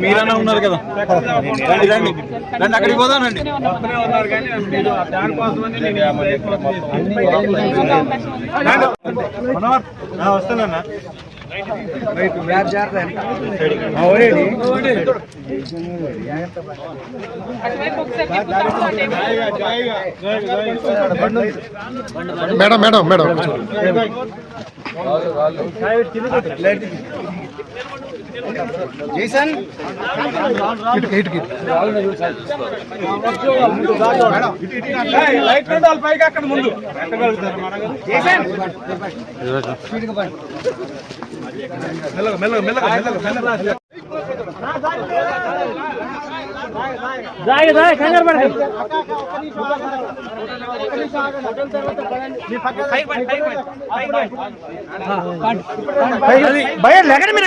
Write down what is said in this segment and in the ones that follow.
మీరన్నా ఉన్నారు కదా. రండి రండి. రండి అక్కడికి పోదానండి వస్తానన్నా మేడం మేడం మేడం. లైట్ ఉండాలి పైకి అక్కడ ముందు. మెల్లగా మెల్లగా మెల్లగా మెల్లగా. మెల్లగా భయ లేకండి మీరు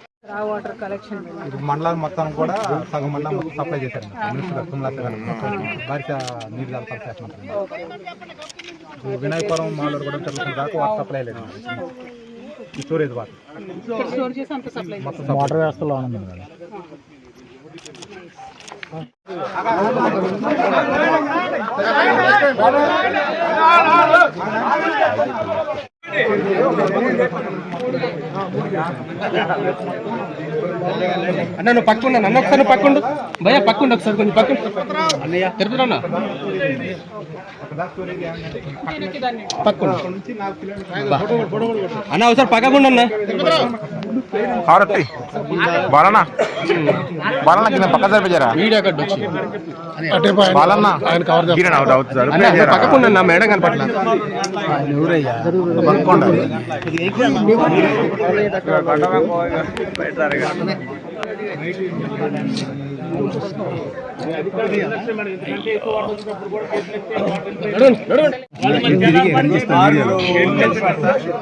వాటర్ కలెక్షన్ మండలం మొత్తం కూడా సగం మండలం మొత్తం సప్లై చేశారు. కలపాలి చేస్తున్నారు. వినాయకపురం మాలూరు కూడా తెలుస్తుంది దాకా వాటర్ సప్లై లేదు. Storage water. స్టోర్ చేసి అంత సప్లై మొత్తం వాటర్ వ్యవస్థలో కదా. అన్న నువ్వు పక్కుండా నన్ను ఒకసారి నువ్వు పక్కుండు. భయ పక్కుండు ఒకసారి కొంచెం పక్కుండు అన్నయ్య తిరుపతి పక్కుండు అన్న ఒకసారి పక్కకుండా అన్న. హారతి. బాలన్నా. బాలన్న కింద పక్క జరిపించారా బాలన్న. ఆయన కవర్ కిరణ్ అవుట్ అవుతుంది అన్న పక్కకుండా అన్న మేడం కనపట్ల.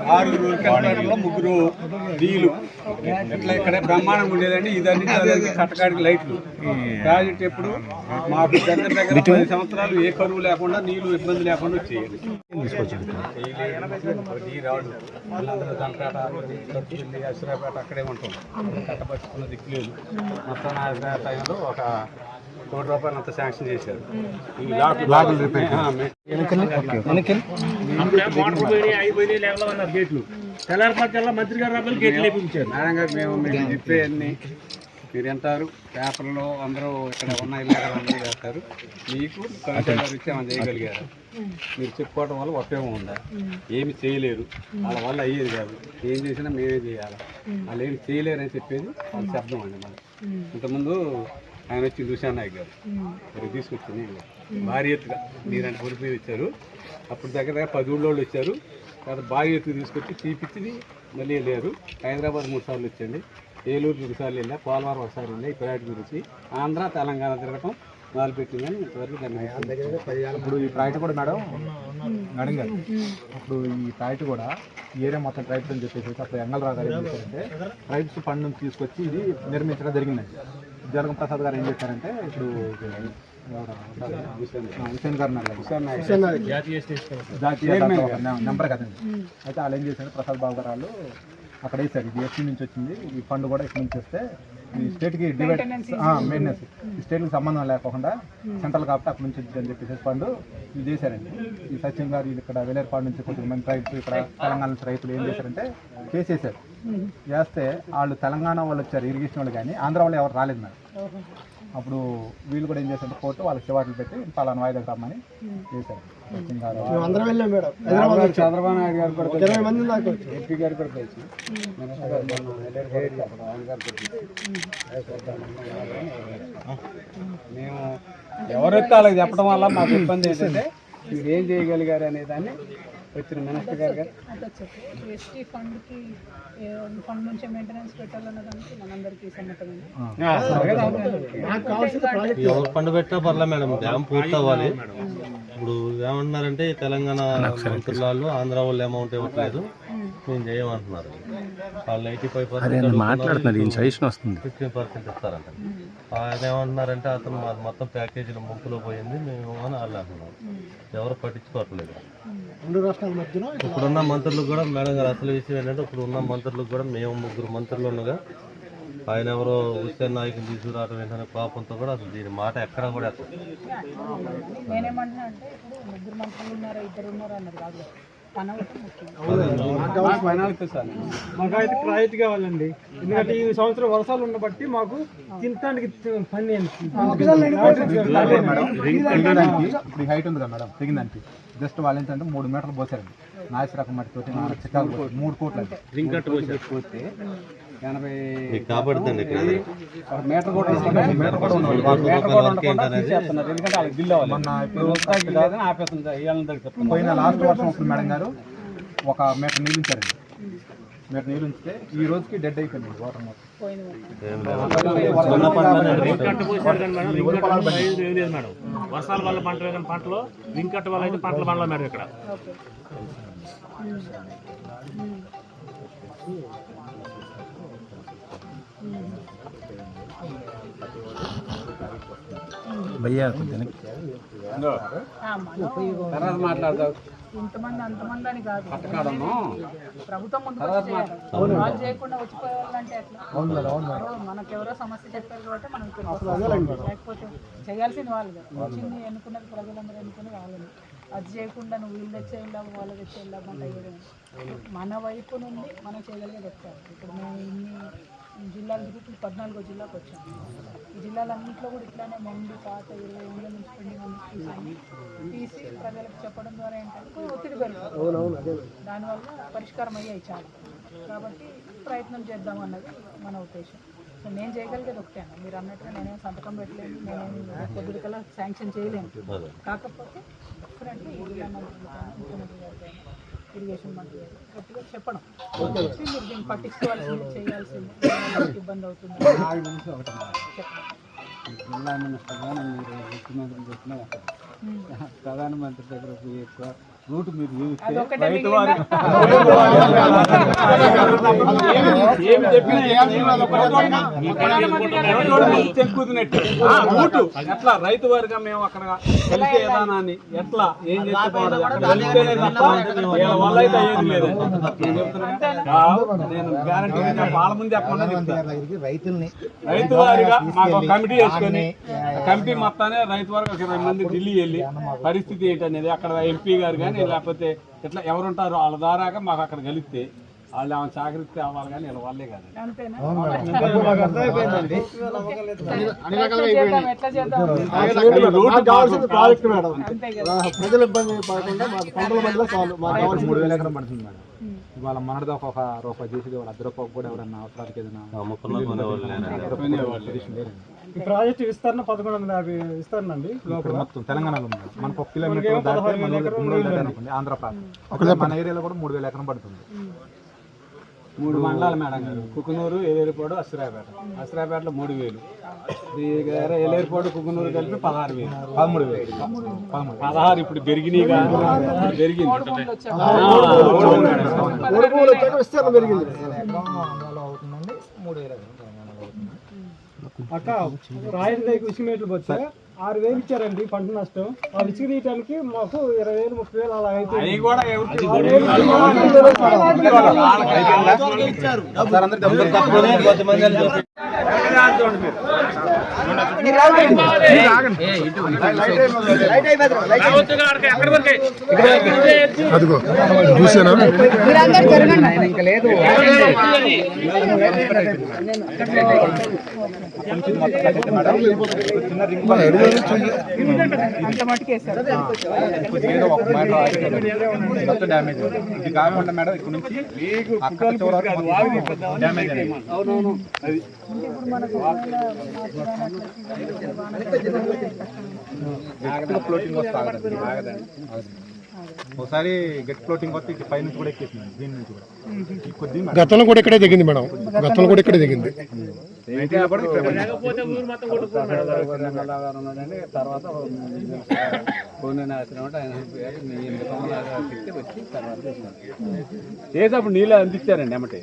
ఆరుగురు ముగ్గురు డీలు ఇట్లా ఇక్కడ బ్రహ్మాండంగా ఉండేదండి ఇదన్నీ కట్టడానికి లైట్లు ప్రాజెక్ట్ ఎప్పుడు మాకు దగ్గర దగ్గర పది సంవత్సరాలు ఏ కరువు లేకుండా నీళ్ళు ఇబ్బంది లేకుండా వచ్చేయాలి దంపేట అక్కడే ఉంటాం కట్టపరుచుకున్న దిక్కు లేదు. మొత్తం టైంలో ఒక కోటి రూపాయలు అంతా శాంక్షన్ చేశారు. ఈ లాక్ లాకులు రిపేర్. ఆ, మే- మేడం గారు మేము మీకు చెప్పేవన్నీ మీరు వింటారు. పేపర్లో అందరూ ఇక్కడ ఉన్న ఇల్లు అందరూ చేస్తారు. మీకు కవిత గారు ఇచ్చి ఏమైనా చేయగలిగారు మీరు చెప్పుకోవడం వల్ల ఉపయోగం ఉందా? ఏమి చేయలేరు. వాళ్ళ వల్ల అయ్యేది కాదు. ఏం చేసినా మేమే చేయాలి. వాళ్ళు ఏమి చేయలేరు అని చెప్పేది వాళ్ళ శబ్దం అండి మనం ఇంతకుముందు ఆయన వచ్చి దుషాన్ నాయక్ గారు. ఇక్కడ తీసుకొచ్చి నేను భారీ ఎత్తుగా మీరంటే పొరుగు మీద ఇచ్చారు. అప్పుడు దగ్గర దగ్గర పది ఊళ్ళోళ్ళు వచ్చారు. తర్వాత భారీ ఎత్తుగా తీసుకొచ్చి తీపిచ్చి మళ్ళీ లేరు హైదరాబాద్ మూడు సార్లు వచ్చండి. ఏలూరు రెండు సార్లు వెళ్ళా. పోలవరం ఒకసారి వెళ్ళా. ఈ ప్రైవేట్ గురించి ఆంధ్ర తెలంగాణ తిరగటం మొదలుపెట్టిందని ఇంతవరకు దాన్ని ఇప్పుడు ఈ ప్రాజెక్ట్ కూడా మేడం మేడం గారు. ఇప్పుడు ఈ ప్రాజెక్ట్ కూడా ఏరియా మొత్తం ట్రైబ్స్ అని చెప్పేసి అప్పుడు ఎంగళరావు గారు ఏం చేశారంటే ట్రైబ్స్ ఫండ్ నుంచి తీసుకొచ్చి ఇది నిర్మించడం జరిగిందండి. జగన్ ప్రసాద్ గారు ఏం చేశారంటే ఇప్పుడు హుసేన్ గారు. జాతీయ నెంబర్ కదండి అయితే వాళ్ళు ఏం చేశారు? ప్రసాద్ బాబు గారు వాళ్ళు అక్కడ వేసారు ఇది ఎస్సీ నుంచి వచ్చింది ఈ ఫండ్ కూడా ఇక్కడ నుంచి వస్తే ఈ స్టేట్కి డివైడ్ మెయింటెనెన్స్ ఈ స్టేట్కి సంబంధం లేకుండా సెంట్రల్ కాబట్టి అక్కడ నుంచి వచ్చింది అని చెప్పేసి ఫండ్ ఇది చేశారండి. ఈ సచిన్ గారు ఇక్కడ వేలేరుపాడు నుంచి కొంచెం మంది రైతులు ఇక్కడ తెలంగాణ నుంచి రైతులు ఏం చేశారంటే చేసేసారు. చేస్తే వాళ్ళు తెలంగాణ వాళ్ళు వచ్చారు ఇరిగేషన్ వాళ్ళు కానీ ఆంధ్ర వాళ్ళు ఎవరు రాలేదు మేడం అప్పుడు వీళ్ళు కూడా ఏం చేశారంటే కోర్టు వాళ్ళకి చివాట్లు పెట్టి పలానా వాయిదాకి రమ్మని చేశారు. అందరం వెళ్ళాం మేడం. చంద్రబాబు నాయుడు గారు కూడా ఎంపీ గారు కూడా కలిసి కలిసి. మేము ఎవరైతే వాళ్ళకి చెప్పడం వల్ల మాకు ఇబ్బంది ఏంటంటే మీరు ఏం చేయగలిగారు అనే దాన్ని వచ్చిన మినిస్టర్ గారు ఎస్టీ ఫండ్కి ఫండ్ నుంచి మెయింటెనెన్స్ పెట్టాలన్న దానికి మనందరికీ సమ్మతమైంది ఎవరు పండు పెట్టినా పర్లే మేడం డ్యామ్ పూర్తి అవ్వాలి. ఇప్పుడు ఏమంటున్నారంటే తెలంగాణ మంత్రుల వాళ్ళు ఆంధ్ర వాళ్ళు అమౌంట్ ఇవ్వట్లేదు. మేము చేయమంటున్నారు. వాళ్ళు ఎయిటీ ఫైవ్ పర్సెంట్ మాట్లాడుతున్నారు ఫిఫ్టీన్ పర్సెంట్ ఇస్తారంట. ఆయన ఏమంటున్నారంటే అతను మాది మొత్తం ప్యాకేజీలు ముక్కులో పోయింది మేము అని వాళ్ళు అంటున్నారు. ఎవరు పట్టించుకోవట్లేదు. ఇప్పుడున్న మంత్రులకు కూడా మేడం గారు అసలు విషయం ఏంటంటే ఇప్పుడు ఉన్న మంత్రులకు కూడా మేము ముగ్గురు మంత్రులు ఉండగా ఆయన ఎవరో హుస్సేన్ నాయకుని తీసుకురావడం ఏంటనే పాపంతో కూడా అసలు దీని మాట ఎక్కడ కూడా నేనేమంటున్నా అంటే ఇప్పుడు ముగ్గురు మంత్రులు ఉన్నారా ఇద్దరు ఉన్నారా అన్నది కాదు మాకైతే ప్రాజెక్ట్ కావాలండి. ఎందుకంటే ఈ సంవత్సరం వర్షాలు ఉండబట్టి మాకు తినడానికి పని ఇప్పుడు హైట్ ఉంది కదా మేడం తెగిందానికి జస్ట్ వాళ్ళు ఏంటంటే మూడు మీటర్లు పోసారండి. నాయస్ రకం చిక్కాలు పోసి మూడు కోట్లు అండి పోతే ఎనభై మీటర్ కూడా తీసేస్తున్నారు. ఎందుకంటే వాళ్ళకి అవ్వాలి లేదని ఆపేస్తుంది. పోయిన లాస్ట్ వర్షం అప్పుడు మేడం గారు. ఒక మీటర్ నీళ్ళు ఉంచారండి. మీటర్ నీళ్ళు ఉంచితే ఈ రోజుకి డెడ్ అయిపోయింది వాటర్ మొత్తం. వర్షాల వల్ల పంట వేసిన పంటలు వింకట్ట వల్ల అయితే పంటల పండ్ల మేడం ఇక్కడ. మనం. తర్వాత మాట్లాడదాం ఇంతమంది అంతమంది అని కాదు ప్రభుత్వం వాళ్ళు చేయకుండా వచ్చిపోవాలంటే మనకెవరో సమస్య చెప్పారు కాబట్టి మనం. లేకపోతే చేయాల్సింది వాళ్ళు వచ్చింది ఎన్నుకున్నది ప్రజలందరూ ఎన్నుకున్నది వాళ్ళని అది చేయకుండా నువ్వు వీళ్ళు తెచ్చే వెళ్ళాము వాళ్ళు తెచ్చే వెళ్ళామంటే అయ్యేది మన వైపు నుండి మనం చేయగలిగేది చెప్తారు ఇప్పుడు మేము ఇన్ని జిల్లాలు తిరిగి ఇప్పుడు పద్నాలుగో జిల్లాకు వచ్చాము ఈ జిల్లాలన్నింటిలో కూడా ఇట్లానే మొండి పాత ఇరవై ఏళ్ళ నుంచి పెండింగ్ తీసి ప్రజలకు చెప్పడం ద్వారా ఏంటంటే కొంచెం ఒత్తిడి పెరుగుతుంది. దానివల్ల పరిష్కారం అయ్యాయి చాలా. కాబట్టి ప్రయత్నం చేద్దాం అన్నది మన ఉద్దేశం. సో నేను చేయగలిగేది ఒకటే అన్న. మీరు అన్నట్టుగా నేనేం సంతకం పెట్టలేను నేనేం పొద్దుకల్లా శాంక్షన్ చేయలేను. కాకపోతే కానీ ముఖ్యమంత్రి గారు కానీ ఇరిగేషన్ మంత్రి గారు గట్టిగా చెప్పడం చెప్పి మీరు దీన్ని పట్టించుకోవాల్సింది చేయాల్సింది ఇబ్బంది అవుతుంది. జిల్లా మినిస్టర్ కానీ మీరు ముఖ్యమంత్రి చెప్పినా ప్రధానమంత్రి దగ్గర పోయి ఎక్కువ రూట్ మీరు రైతు? ఏమి చెప్పినా రూటు ఎట్లా రైతు వారిగా మేము అక్కడ కలిసే విధానాన్ని ఎట్లా ఏం చేస్తే వీళ్ళ అయితే అయ్యేది లేదు. నేను గ్యారంటీ వాళ్ళ ముందు. రైతుల్ని రైతు వారిగా మాకు ఒక కమిటీ వేసుకొని కమిటీ మొత్తానే రైతు వారికి ఒక ఇరవై మంది ఢిల్లీ వెళ్ళి పరిస్థితి ఏంటనేది అక్కడ ఎంపీ గారు కానీ లేకపోతే ఇట్లా ఎవరుంటారో వాళ్ళ ద్వారాగా మాకు అక్కడ కలిస్తే వాళ్ళు ఏమైనా చాకరిస్తే అవ్వాలి కానీ వీళ్ళ వాళ్ళే కాదు ప్రాజెక్ట్ మేడం. ప్రజలు ఇబ్బంది పడకుండా మాకు పంటల మధ్యలో చాలు మాకు ఇప్పుడు మూడు వేల ఎకరం పడుతుంది మేడం. ఇవాళ మనది ఒక రూపాయి చేసేది వాళ్ళు అర్ధ రూపాయలు కూడా ఎవరన్నా అవసరానికి ఏదైనా ఈ ప్రాజెక్ట్ విస్తరణ పదకొండు వందల యాభై విస్తరణ ఇప్పుడు మొత్తం తెలంగాణలో ఉంది. మనకు ఒక కిలోమీటర్ దాటితే మన ఊరు మూడు వేల ఎకరం అనుకోండి ఆంధ్ర ప్రాంతం. మన ఏరియాలో కూడా మూడు వేల ఎకరం పడుతుంది. మూడు మండలాలు మేడం. గారు కుకునూరు ఏలేరుపాడు అసిరాపేట. అసిరాపేటలో మూడు వేలు. ఏలేరుపాడు కుకునూరు కలిపి పదహారు వేలు. పదమూడు వేలు. పదమూడు పదహారు ఇప్పుడు పెరిగినాయి పెరిగింది. మూడు వేల అక్క రాయలకి ఇసుక మీటర్లు వచ్చా ఆరు వేలు ఇచ్చారండి పంట నష్టం. ఆ ఇసుక తీయటానికి మాకు ఇరవై వేలు ముప్పై వేలు అలా అయితే వేస్తారు ఏదో ఒక మాట మొత్తం డ్యామేజ్ ఇది కాకుండా మేడం ఇక్కడ నుంచి అక్కడ డ్యామేజ్ అయింది ఫ్లోటింగ్ వస్తే ఒకసారి గెట్ ఫ్లోటింగ్ వస్తే పై నుంచి కూడా ఎక్కేసింది దీని నుంచి కూడా. కొద్ది గతంలో కూడా ఇక్కడే దిగింది మేడం. గతంలో కూడా ఇక్కడే దిగింది. ఉన్నాడండి తర్వాత. చేసేటప్పుడు నీళ్ళు అందించారండి ఎమ్మటే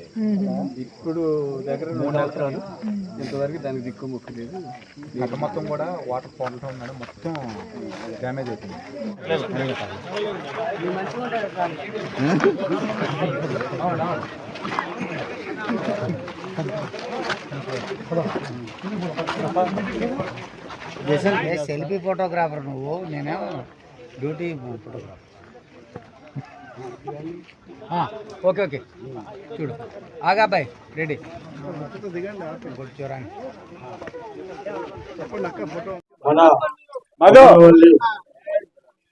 ఇప్పుడు దగ్గర మూడు సంవత్సరాలు. ఇంతవరకు దానికి దిక్కు ముక్కు లేదు. గత మొత్తం కూడా వాటర్ మేడం మొత్తం డ్యామేజ్ అవుతుంది. సెల్ఫీ ఫోటోగ్రాఫర్ నువ్వు? నేనేమో డ్యూటీ ఫోటోగ్రాఫర్. Okay okay. చూడు. ఆగా అబ్బాయి. రెడీ. కూర్చోరాని మన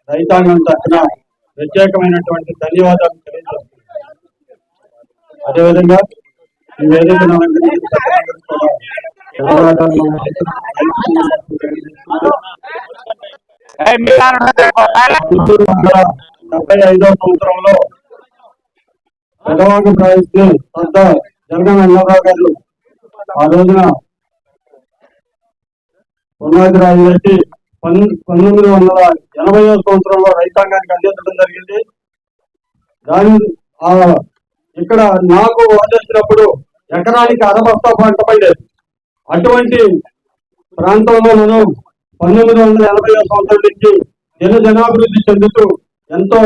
రైతాంగం తరఫున ప్రత్యేకమైనటువంటి ధన్యవాదాలు తెలియజేస్తున్నాను. అదేవిధంగా ఈ వేదికను అలంకరించిన పెద్దలందరికీ కూడా ధన్యవాదాలు పుత్తూరు మండల డెబ్బై ఐదో సంవత్సరంలో పెద్దవాడు ప్రవేశించి పెద్ద జగన్ ఎల్లరావు గారు ఆ రోజున పునాది రాజు పన్- పంతొమ్మిది వందల ఎనభై సంవత్సరంలో రైతాంగానికి అందించడం జరిగింది. దాని ఆ ఇక్కడ నాకు అందించినప్పుడు ఎకరానికి అరబస్తా పంట పడేది. అటువంటి ప్రాంతంలో మనం పంతొమ్మిది వందల ఎనభై సంవత్సరం నుంచి జన జనాభివృద్ధి చెందుతూ ఎంతో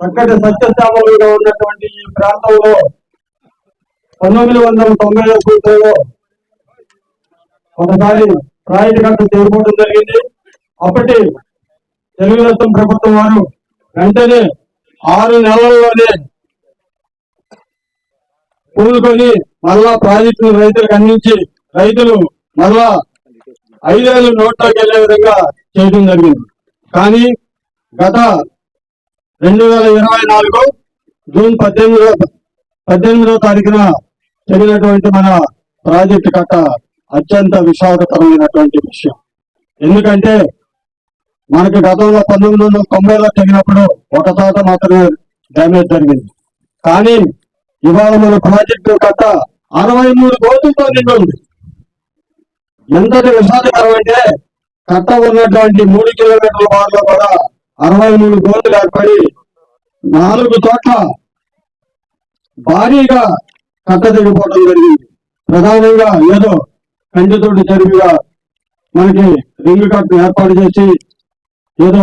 చక్కటి సత్యశామలుగా ఉన్నటువంటి ఈ ప్రాంతంలో పంతొమ్మిది వందల తొంభై సంవత్సరంలో ఒకసారి ప్రాజెక్టు కట్ట చేరుకోవడం జరిగింది. అప్పటి తెలుగుదేశం ప్రభుత్వం వారు వెంటనే ఆరు నెలల్లోనే పూనుకొని మళ్ళా ప్రాజెక్టును రైతులకు అందించి రైతులు మళ్ళా ఐదేళ్ళు నోట్లోకి వెళ్ళే విధంగా చేయడం జరిగింది. కానీ గత రెండు వేల ఇరవై నాలుగు జూన్ పద్దెనిమిదో పద్దెనిమిదో తారీఖున జరిగినటువంటి మన ప్రాజెక్టు కట్ట అత్యంత విషాదకరమైనటువంటి విషయం. ఎందుకంటే మనకి గతంలో పంతొమ్మిది వందల తొంభైలో తెగినప్పుడు ఒక చోట మాత్రమే డ్యామేజ్ జరిగింది. కానీ ఇవాళ మన ప్రాజెక్టు కట్ట అరవై మూడు కోట్లతో నిండి ఉంది. ఎంతటి విషాదకరం అంటే కట్ట ఉన్నటువంటి మూడు కిలోమీటర్ల బార్లో కూడా అరవై మూడు కోట్లు ఏర్పడి నాలుగు చోట్ల భారీగా కట్ట తెగిపోవడం జరిగింది. ప్రధానంగా ఏదో కంటితోటి జరిగిగా మనకి రింగ్ కట్టు ఏర్పాటు చేసి ఏదో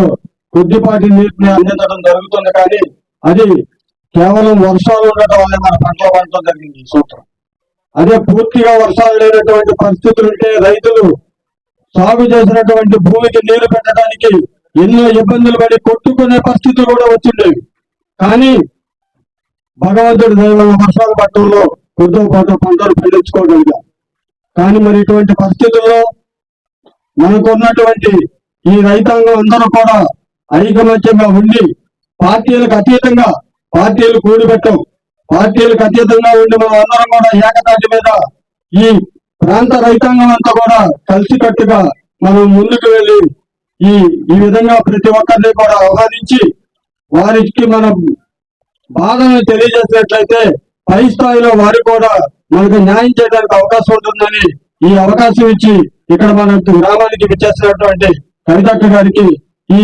కొద్దిపాటి నీటిని అందించడం జరుగుతుంది కానీ అది కేవలం వర్షాలు ఉండటం వల్ల మన పంటలు పండటం జరిగింది ఈ సూత్రం అదే పూర్తిగా వర్షాలు లేనటువంటి పరిస్థితులు ఉంటే రైతులు సాగు చేసినటువంటి భూమికి నీళ్ళు పెట్టడానికి ఎన్నో ఇబ్బందులు పడి కొట్టుకునే పరిస్థితులు కూడా వచ్చిండేవి. కానీ భగవంతుడి దైవం వర్షాలు పట్టడంలో కొద్దిపాటు పంటలు పండించుకోగలిగాం. కానీ మరి ఇటువంటి పరిస్థితుల్లో మనకున్నటువంటి ఈ రైతాంగం అందరూ కూడా ఐకమత్యంగా ఉండి పార్టీలకు అతీతంగా పార్టీలు కూడిపెట్టం పార్టీలకు అతీతంగా ఉండి మనం అందరం కూడా ఏకతాటి మీద ఈ ప్రాంత రైతాంగం అంతా కూడా కలిసికట్టుగా మనం ముందుకు వెళ్ళి ఈ ఈ విధంగా ప్రతి ఒక్కరిని కూడా ఆహ్వానించి వారికి మనం బాధను తెలియజేసినట్లయితే పై స్థాయిలో వారు కూడా మనకు న్యాయం చేయడానికి అవకాశం ఉంటుందని ఈ అవకాశం ఇచ్చి ఇక్కడ మన గ్రామానికి విచ్చేసినటువంటి కవితక్క గారికి ఈ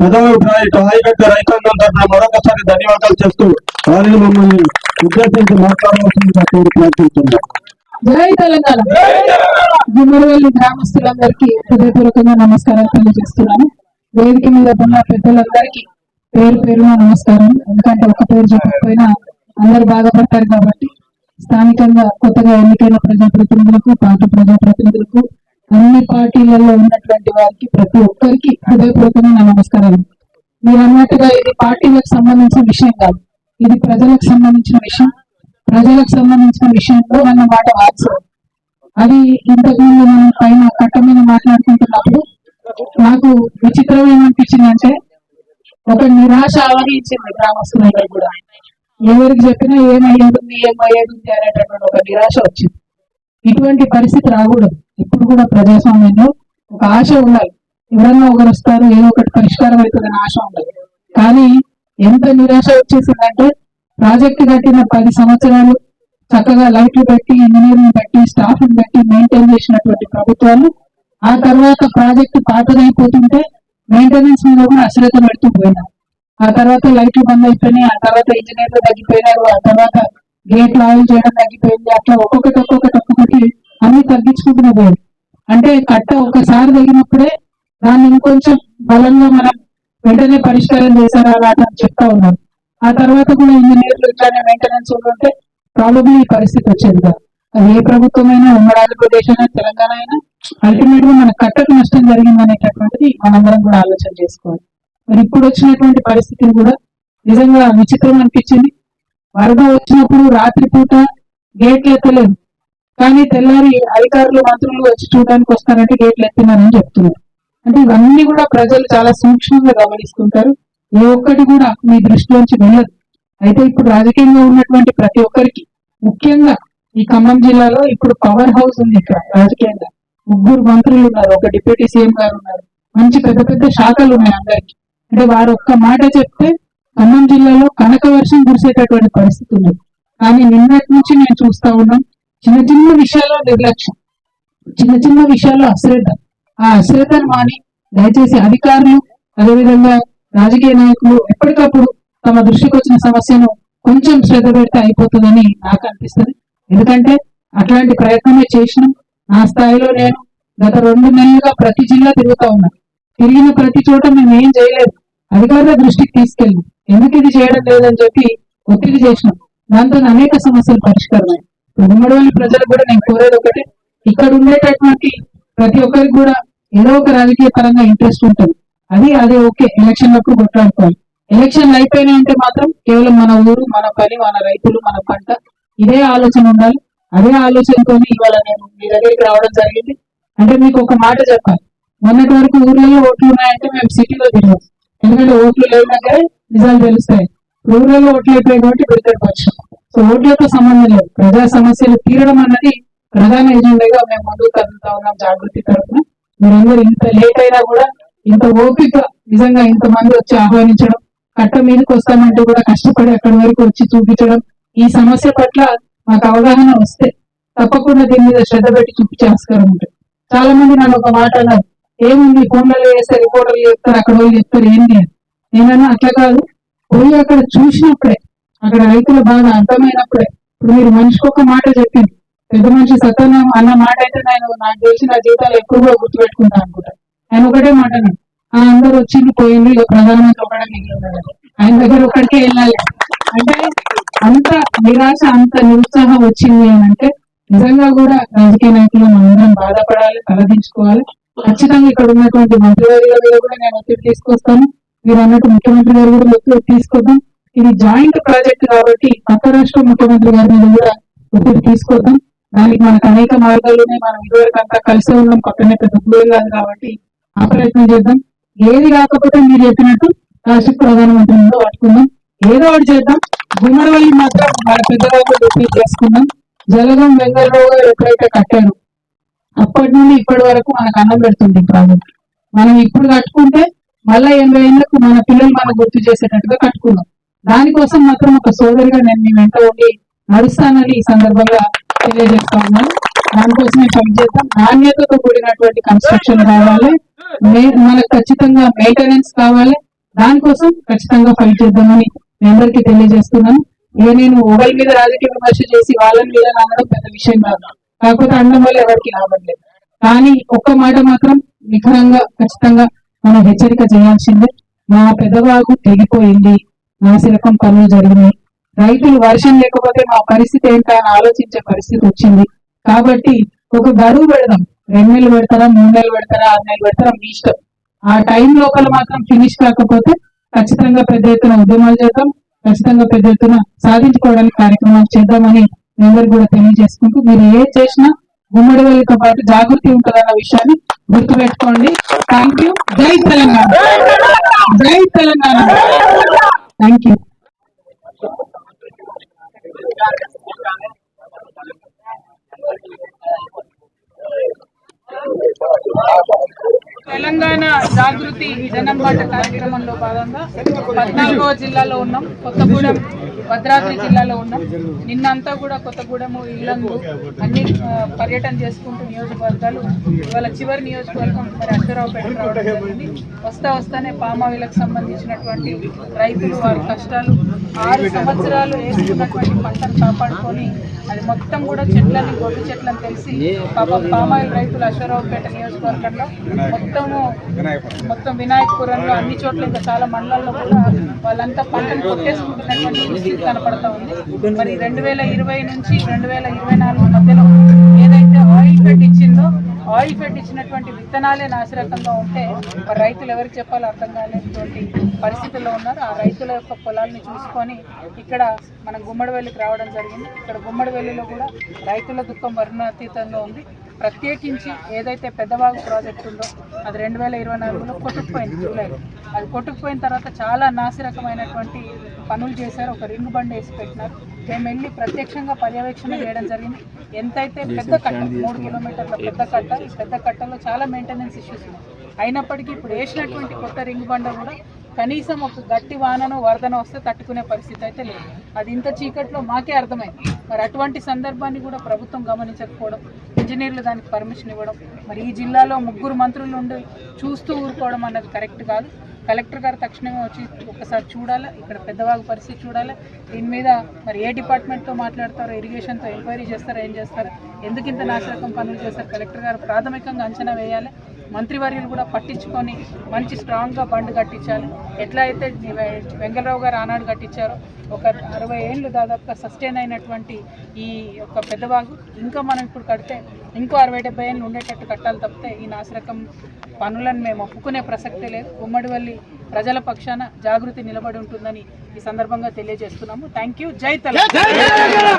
పెదవి ప్రాజెక్టు ఆయకట్ట రైతాంగం తరఫున మరొకసారి ధన్యవాదాలు చేస్తూ వారిని మమ్మల్ని ఉద్దేశించి మాట్లాడవలసిందిగా కోరి ప్రార్థిస్తున్నాం. జై తెలంగాణ. గుమ్మడివల్లి గ్రామస్తులందరికీ హృదయపూర్వకంగా నమస్కారాలు తెలియజేస్తున్నాను. వేదిక మీద ఉన్న పెద్దలందరికీ పేరు పేరున నమస్కారం. ఎందుకంటే ఒక పేరు చెప్పకపోయినా అందరు బాధపడతారు కాబట్టి స్థానికంగా కొత్తగా ఎన్నికైన ప్రజాప్రతినిధులకు పార్టీ ప్రజాప్రతినిధులకు అన్ని పార్టీలలో ఉన్నటువంటి వారికి ప్రతి ఒక్కరికి హృదయపూర్వకంగా నా నమస్కారాలు మీరు అన్నట్టుగా ఇది పార్టీలకు సంబంధించిన విషయం కాదు. ఇది ప్రజలకు సంబంధించిన విషయం. ప్రజలకు సంబంధించిన విషయంలో అన్న మాట వాస్తవం అది ఇంతకుముందు మనం పైన కట్ట మీద మాట్లాడుకుంటున్నప్పుడు నాకు విచిత్రం ఏమనిపించిందంటే ఒక నిరాశ ఆవహించింది గ్రామస్తులందరూ కూడా. ఎవరికి చెప్పినా ఏమయ్యేది ఏమయ్యేది అనేటటువంటి ఒక నిరాశ వచ్చింది. ఇటువంటి పరిస్థితి రాకూడదు. ఇప్పుడు కూడా ప్రజాస్వామ్యంలో ఒక ఆశ ఉండాలి. ఎవరన్నా ఒకరు వస్తారు ఏదో ఒకటి పరిష్కారం అవుతుందని ఆశ ఉండాలి. కానీ ఎంత నిరాశ వచ్చేసిందంటే ప్రాజెక్టు కట్టిన పది సంవత్సరాలు చక్కగా లైట్లు పెట్టి ఇంజనీరింగ్ పెట్టి స్టాఫ్ పెట్టి మెయింటైన్ చేసినటువంటి ప్రభుత్వాలు ఆ తర్వాత ప్రాజెక్టు పాతదైపోతుంటే మెయింటెనెన్స్ మీద కూడా అశ్రద్ధ పెడుతూ పోయినారు. ఆ తర్వాత లైట్లు బంద్ అయిపోయినాయి ఆ తర్వాత ఇంజనీర్లు తగ్గిపోయినారు ఆ తర్వాత గేట్ ఆయిల్ చేయడం తగ్గిపోయింది. అట్లా ఒక్కొక్కటి ఒక్కొక్కటి ఒక్కొక్కటి అన్ని తగ్గించుకుంటూనే పోయింది అంటే కట్ట ఒకసారి తగినప్పుడే దాన్ని ఇంకొంచెం బలంగా మనం వెంటనే పరిష్కారం చేశారా అలా అని చెప్తా ఉన్నారు ఆ తర్వాత కూడా ఇంజనీర్లు ఇట్లానే మెయింటెనెన్స్ ఉంటే ప్రాబ్లమ్ ఈ పరిస్థితి వచ్చేది కాదు. అది ఏ ప్రభుత్వమైనా ఉమ్మడి ఆంధ్రప్రదేశ్ అయినా తెలంగాణ అయినా అల్టిమేట్గా మన కట్టకు నష్టం జరిగింది అనేటటువంటిది మనందరం కూడా ఆలోచన చేసుకోవాలి. మరి ఇప్పుడు వచ్చినటువంటి పరిస్థితిని కూడా నిజంగా విచిత్రం అనిపించింది. వరద వచ్చినప్పుడు రాత్రిపూట గేట్లు ఎత్తలేదు. కానీ తెల్లారి అధికారులు మంత్రులు వచ్చి చూడడానికి వస్తారంటే గేట్లు ఎత్తినారని చెప్తున్నారు. అంటే ఇవన్నీ కూడా ప్రజలు చాలా సూక్ష్మంగా గమనిస్తుంటారు. ఏ ఒక్కటి కూడా మీ దృష్టిలోంచి వెళ్ళదు. అయితే ఇప్పుడు రాజకీయంగా ఉన్నటువంటి ప్రతి ఒక్కరికి ముఖ్యంగా ఈ ఖమ్మం జిల్లాలో ఇప్పుడు పవర్ హౌస్ ఉంది ఇక్కడ రాజకీయంగా. ముగ్గురు మంత్రులు ఉన్నారు ఒక డిప్యూటీ సీఎం గారు ఉన్నారు. మంచి పెద్ద పెద్ద శాఖలు ఉన్నాయి అందరికి. అంటే వారు ఒక్క మాట చెప్తే ఖమ్మం జిల్లాలో కనక వర్షం కురిసేటటువంటి పరిస్థితి ఉంది. కానీ నిన్నటి నుంచి నేను చూస్తా ఉన్నాం చిన్న చిన్న విషయాల్లో నిర్లక్ష్యం చిన్న చిన్న విషయాల్లో అశ్రద్ధ. ఆ అశ్రద్ధను మాని దయచేసి అధికారులు అదేవిధంగా రాజకీయ నాయకులు ఎప్పటికప్పుడు తమ దృష్టికి వచ్చిన సమస్యను కొంచెం శ్రద్ధ పెడితే అయిపోతుందని నాకు అనిపిస్తుంది. ఎందుకంటే అట్లాంటి ప్రయత్నమే చేసినాం నా స్థాయిలో నేను గత రెండు నెలలుగా ప్రతి జిల్లా తిరుగుతా ఉన్నా. తిరిగిన ప్రతి చోట మేము ఏం చేయలేదు. అధికారుల దృష్టికి తీసుకెళ్ళి ఎందుకు ఇది చేయడం లేదని చెప్పి ఒత్తిడి చేసినాం. దాంతో అనేక సమస్యలు పరిష్కారమయ్యాయి. ఇప్పుడు ఉమ్మడివల్లి ప్రజలకు కూడా నేను కోరేది ఒకటి ఇక్కడ ఉండేటటువంటి ప్రతి ఒక్కరికి కూడా ఏదో ఒక రాజకీయ పరంగా ఇంట్రెస్ట్ ఉంటుంది. అది అదే ఓకే ఎలక్షన్ అప్పుడు కొట్లాడుకోవాలి. ఎలక్షన్లు అయిపోయినాయంటే మాత్రం కేవలం మన ఊరు మన పని మన రైతులు మన పంట ఇదే ఆలోచన ఉండాలి. అదే ఆలోచనతో ఇవాళ నేను మీ దగ్గరికి రావడం జరిగింది. అంటే మీకు ఒక మాట చెప్పాలి. మొన్నటి వరకు ఊర్లలో ఓట్లు ఉన్నాయంటే మేము సిటీలో తిరిగాం. ఎందుకంటే ఓట్లు లేని దగ్గరే నిజాలు తెలుస్తాయి. ఊర్లలో ఓట్లు అయిపోయాయి కాబట్టి ఇప్పుడు ఇక్కడికి వచ్చాం. సో ఓట్లతో సంబంధం లేదు. ప్రజా సమస్యలు తీరడం అన్నది ప్రధాన ఎజెండాగా మేము ముందుకు కదులుతా ఉన్నాం జాగృతి తరఫున. మీరందరూ ఇంత లేట్ అయినా కూడా ఇంత ఓపిక నిజంగా ఇంత మంది వచ్చి ఆహ్వానించడం కట్ట మీదకి వస్తామంటే కూడా కష్టపడి అక్కడి వరకు వచ్చి చూపించడం ఈ సమస్య పట్ల మాకు అవగాహన వస్తే తప్పకుండా దీని మీద శ్రద్ధ పెట్టి చూపించే ఆస్కారం ఉంటుంది. చాలా మంది నన్ను ఒక మాట అన్నారు. ఏముంది కొండలు వేస్తారు రిపోర్టర్లు చెప్తారు అక్కడ వాళ్ళు చెప్తారు ఏంటి అని. నేనన్నా అట్లా కాదు. పోయి అక్కడ చూసినప్పుడే అక్కడ రైతుల బాధ అర్థమైనప్పుడే ఇప్పుడు మీరు మనిషికి ఒక మాట చెప్పింది. పెద్ద మనిషి సత్యనారాయణ అన్న మాట అయితే నేను నాకు తెలిసి నా జీవితాలు ఎక్కువగా గుర్తుపెట్టుకుంటా అనుకుంటా. ఆయన ఒకటే మాట ఆ అందరూ వచ్చింది పోయింది ఇక ప్రధానమంత్రి ఒకటే మిగిలి ఆయన దగ్గర ఒకటికే వెళ్ళాలి. అంటే అంత నిరాశ అంత నిరుత్సాహం వచ్చింది అని అంటే నిజంగా కూడా రాజకీయ నాయకులు మనందరం బాధపడాలి తలదించుకోవాలి. ఖచ్చితంగా ఇక్కడ ఉన్నటువంటి మంత్రివర్యుల మీద కూడా నేను ఒత్తిడి తీసుకొస్తాను. మీరు అన్నట్టు ముఖ్యమంత్రి గారు కూడా ఒత్తిడి తీసుకొద్దాం. ఇది జాయింట్ ప్రాజెక్ట్ కాబట్టి కొత్త రాష్ట్ర ముఖ్యమంత్రి గారి మీద కూడా ఒత్తిడి తీసుకొద్దాం. దానికి మనకు అనేక మార్గాల్లోనే మనం ఇదివరకు అంతా కలిసి ఉన్నాం. పక్కనే పెద్ద దూరం కాదు కాబట్టి ఆ ప్రయత్నం చేద్దాం. ఏది కాకపోతే మీరు చెప్పినట్టు రాష్ట్ర ప్రధానమంత్రి మీద పట్టుకుందాం. ఏదో ఒకటి చేద్దాం. గుమ్మడివల్లి మాత్రం మన పెద్దవాళ్ళు చేసుకుందాం. జలగం వెంగళరావు గారు ఎప్పుడైతే కట్టారు అప్పటి నుండి ఇప్పటి వరకు మనకు అన్నం పెడుతుంది ప్రాజెక్ట్. మనం ఇప్పుడు కట్టుకుంటే మళ్ళా ఎనభై ఏళ్ళకు మన పిల్లలు మనం గుర్తు చేసేటట్టుగా కట్టుకున్నాం. దానికోసం మాత్రం ఒక సోదరిగా నేను మీ వెంట ఉండి నడుస్తానని ఈ సందర్భంగా తెలియజేస్తా ఉన్నాను. దానికోసమే పని చేద్దాం. నాణ్యతతో కూడినటువంటి కన్స్ట్రక్షన్ కావాలి. మనకు ఖచ్చితంగా మెయింటెనెన్స్ కావాలి. దానికోసం ఖచ్చితంగా ఫైట్ చేద్దామని మీ అందరికీ తెలియజేస్తున్నాను. ఇక నేను మొబైల్ మీద రాజకీయ విమర్శ చేసి వాళ్ళని మీద అనడం పెద్ద విషయం కాదు. కాకపోతే అన్నం వల్ల ఎవరికి లాభం లేదు. కానీ ఒక్క మాట మాత్రం నిఖరంగా ఖచ్చితంగా మనం హెచ్చరిక చేయాల్సిందే. మా పెదవాగు తెగిపోయింది నాసిరకం పనులు జరిగినాయి. రైతులు వర్షం లేకపోతే మా పరిస్థితి ఏంటా అని ఆలోచించే పరిస్థితి వచ్చింది. కాబట్టి ఒక గడువు పెడదాం. రెండు నెలలు పెడతారా మూడు నెలలు పెడతారా ఆరు నెలలు పెడతారా మీ ఇష్టం. ఆ టైం లోపల మాత్రం ఫినిష్ కాకపోతే ఖచ్చితంగా పెద్ద ఎత్తున ఉద్యమాలు చేద్దాం ఖచ్చితంగా పెద్ద ఎత్తున సాధించుకోవడానికి కార్యక్రమాలు చేద్దామని అందరు కూడా తెలియజేసుకుంటూ మీరు ఏ చేసినా గుమ్మడి వేలతో పాటు జాగృతి ఉంటుందన్న విషయాన్ని గుర్తుపెట్టుకోండి. థ్యాంక్ యూ జై తెలంగాణ. జై తెలంగాణ. థ్యాంక్ యూ తెలంగాణ జాగృతి జనం బాట కార్యక్రమంలో భాగంగా పద్నాలుగో జిల్లాలో ఉన్నాం కొత్తగూడెం భద్రాద్రి జిల్లాలో ఉన్నాం. నిన్నంతా కూడా కొత్తగూడెం ఇల్లందు అన్ని పర్యటన చేసుకుంటూ నియోజకవర్గాలు ఇవాళ చివరి నియోజకవర్గం మరి అక్షరావుపేట జరిగింది. వస్తా వస్తానే పామాయిలకు సంబంధించినటువంటి రైతులు వారి కష్టాలు ఆరు సంవత్సరాలు వేసుకున్నటువంటి పంటను కాపాడుకొని అది మొత్తం కూడా చెట్లని గొడ్డు చెట్లను తెలిసి పాపం పామాయిల్ రైతులు అశ్వరావుపేట నియోజకవర్గంలో మొత్తము మొత్తం వినాయకపురంలో అన్ని చోట్ల ఇంకా చాలా మండలాల్లో కూడా వాళ్ళంతా పంటను కొట్టేసుకుంటున్నటువంటి దుస్థితి కనపడతా ఉంది. మరి రెండు వేల ఇరవై నుంచి రెండు వేల ఇరవై నాలుగు మధ్యలో ఏదైతే ఆయిల్ ఫెడ్ ఇచ్చిందో ఆయిల్ ఫెడ్ ఇచ్చినటువంటి విత్తనాలే నాశరకంగా ఉంటే మరి రైతులు ఎవరికి చెప్పాలో అర్థం కాలేనటువంటి పరిస్థితుల్లో ఉన్నారు. ఆ రైతుల యొక్క పొలాల్ని చూసుకొని ఇక్కడ మనం గుమ్మడివెల్లికి రావడం జరిగింది. ఇక్కడ గుమ్మడివెల్లిలో కూడా రైతుల దుఃఖం వర్ణాతీతంగా ఉంది. ప్రత్యేకించి ఏదైతే పెద్దవాగు ప్రాజెక్ట్ ఉందో అది రెండు వేల ఇరవై నాలుగులో కొట్టుకుపోయింది జూలైలో అది కొట్టుకుపోయిన తర్వాత చాలా నాసిరకమైనటువంటి పనులు చేశారు. ఒక రింగ్ బండ్ వేసి పెట్టినారు. మేము వెళ్ళి ప్రత్యక్షంగా పర్యవేక్షణ చేయడం జరిగింది. ఎంతైతే పెద్ద కట్ట మూడు కిలోమీటర్ల పెద్ద కట్ట ఈ పెద్ద కట్టలో చాలా మెయింటెనెన్స్ ఇష్యూస్ ఉన్నాయి. అయినప్పటికీ ఇప్పుడు వేసినటువంటి కొత్త రింగ్ బండ కూడా కనీసం ఒక గట్టి వానను వరదన వస్తే తట్టుకునే పరిస్థితి అయితే లేదు. అది ఇంత చీకట్లో మాకే అర్థమైంది. మరి అటువంటి సందర్భాన్ని కూడా ప్రభుత్వం గమనించకపోవడం ఇంజనీర్లు దానికి పర్మిషన్ ఇవ్వడం మరి ఈ జిల్లాలో ముగ్గురు మంత్రులు ఉండి చూస్తూ ఊరుకోవడం అన్నది కరెక్ట్ కాదు. కలెక్టర్ గారు తక్షణమే వచ్చి ఒకసారి చూడాలి? ఇక్కడ పెద్దవాగు పరిస్థితి చూడాలి? దీని మీద మరి ఏ డిపార్ట్మెంట్తో మాట్లాడతారో ఇరిగేషన్తో ఎంక్వైరీ చేస్తారో ఏం చేస్తారు? ఎందుకు ఇంత నాశరకం పనులు చేస్తారు? కలెక్టర్ గారు ప్రాథమికంగా అంచనా వేయాలి? మంత్రివర్యులు కూడా పట్టించుకొని మంచి స్ట్రాంగ్గా బండ్ కట్టించాలి. ఎట్లా అయితే వెంకటరావు గారు ఆనాడు కట్టించారో ఒక అరవై ఏళ్ళు దాదాపుగా సస్టైన్ అయినటువంటి ఈ యొక్క పెద్దవాగు. ఇంకా మనం ఇప్పుడు కడితే ఇంకో అరవై డెబ్బై ఏళ్ళు ఉండేటట్టు కట్టాలి తప్పితే ఈ నాశరకం పనులను మేము ఒప్పుకునే ప్రసక్తే లేదు. ఉమ్మడివల్లి ప్రజల పక్షాన జాగృతి నిలబడి ఉంటుందని ఈ సందర్భంగా తెలియజేస్తున్నాము. థ్యాంక్ యూ జై తెలంగాణ!